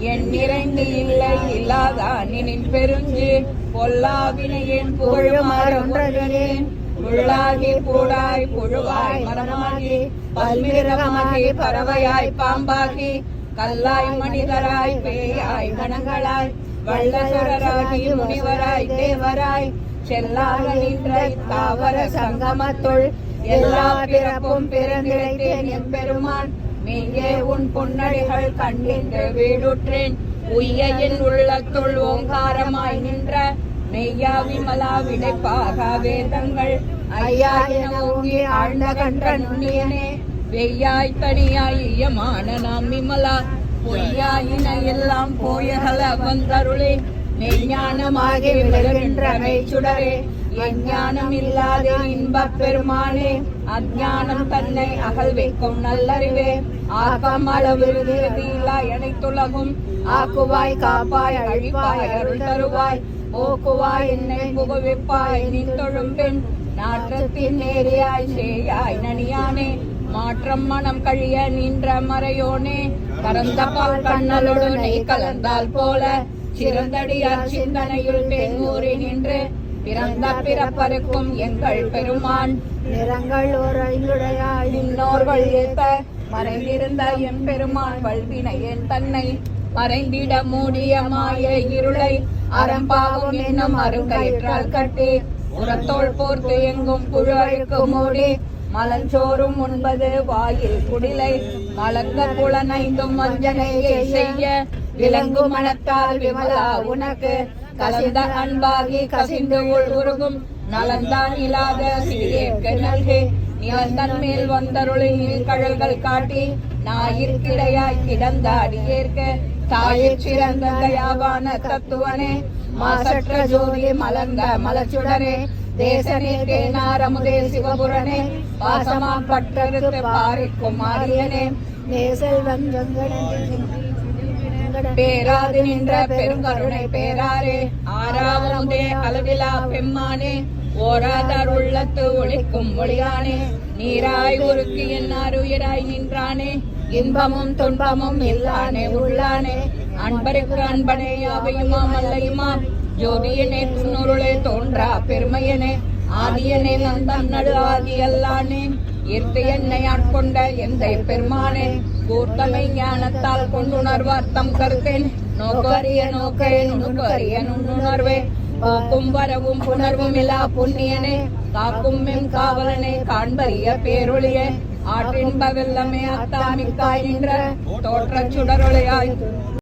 என் நிறைந்து இல்லை இல்லாதானின் பெருஞ்சு. பொல்லாவினையின் புகழுமாறொன்றேன் உள்ளாகி பூடாய் புழுவாய் மரணமாகி பல்மிரகமாகி பறவையாய் பாம்பாகி. கல்லாய் மனிதராய் பேயாய் கணங்களாய் வல்லசுரராகி முனிவராய் தேவராய். செல்லாக நின்ற தாவர சங்கமத்துள். எல்லா பிறப்பும் பிறந்திழைத்தேன் எம்பெருமான். மெய்யே உன் பொன்னடிகள் கண்டின்று வீடுற்றேன். உய்ய உள்ளத்துள் ஓங்காரமாய் நின்ற மெய்யா விமலா விடைப்பாக வேதங்கள். ஐயா என ஓங்கி ஆழ்ந்த கன்ற நுண்ணியனே வெய்யாய் தனியாய் ஈயமான நாம் விமலா. பொய்யாயின எல்லாம் போயகல வந்தருளே மெய்ஞானமாகி விளகின்ற மெய்ச்சுடரே. எஞ்ஞானம் இல்லாத இன்பப் பெருமானே அஞ்ஞானம் தன்னை அகல் வைக்கும் நல்லறிவே. ஆக்கம் அளவிருது தீலா அனைத்துலகும் ஆக்குவாய் காப்பாய் அழிப்பாய் அருள் தருவாய். ஓக்குவாய் என்னை புகுவிப்பாய் நின் தொழும்பெண் நாற்றத்தின் நேரியாய் சேயாய் நனியானே. மாற்றம் மனம் கழிய நின்ற மறையோனே. கறந்த பால் கண்ணலோடு கலந்தால் போல. சிறந்தடியார் சிந்தனையுள் பெண் பெண்ணூறி நின்று. பிறந்த பிறப்பருக்கும் எங்கள் பெருமான். நிறங்கள் ஓர் ஐந்துடையாய் இன்னோர்கள் ஏத்த மறைந்திருந்த எம் பெருமான் வல்வினை என் தன்னை மறைந்திட மூடிய மாய இருளை அறம்பாவும் என்னும் அருங்கயிற்றால் கட்டி உரத்தோள் போர்த்து எங்கும் புழு அழுக்கு மூடி மலஞ்சோறும் உண்பது வாயில் குடிலை மலங்க புலனைந்தும் வஞ்சனையை செய்ய விலங்கு மனத்தால் விமலா உனக்கு. கசிந்த அன்பாகி கசிந்து உள் உருகும் நலந்தான் இல்லாத சிறியேற்கு நல்கே நிலந்தன் மேல் வந்தருளை கழல்கள் காட்டி நாயிற்கிடையாய் கிடந்தாடி ஏற்க தாயிற் சிறந்த தயாவான தத்துவனே. மாசற்ற ஜோதி மலர்ந்த மலச்சுடனே தேசனே தேனாரமுதே சிவபுரனே. பாசமா பட்டருக்கு பாரிக்கும் மாரியனே நேசல் வஞ்சங்கடன் பேராது நின்ற பெருங்கருணை பேராரே. ஆறாவதே அளவிலா பெம்மானே. ஓராதார் உள்ளத்து ஒழிக்கும் ஒளியானே. நீராய் ஒருக்கு என்னார் உயிராய் நின்றானே. இன்பமும் துன்பமும் இல்லானே உள்ளானே. அன்பருக்கு அன்பனே யாவையுமா மல்லையுமா? ஜோதியனே துண்ணுருளே தோன்றா பெருமையனே. ஆதியனே நந்தம் நடு ஆதி அல்லானே ஈர்த்து என்னை ஆட்கொண்ட எந்தை பெருமானே கூர்த்தமை ஞானத்தால் கொண்டுணர்வார் தம் கருத்தேன். நோக்கரிய நோக்கே நுணுக்கரிய நுண்ணுணர்வே போக்கும் வரவும் புணர்வும் இல்லா புண்ணியனே காக்கும் மென் காவலனே காண்பரிய பேரொழியே. ஆற்றின்ப வெள்ளமே அத்தாமிக்காய் நின்ற தோற்றச் சுடரொளியாய்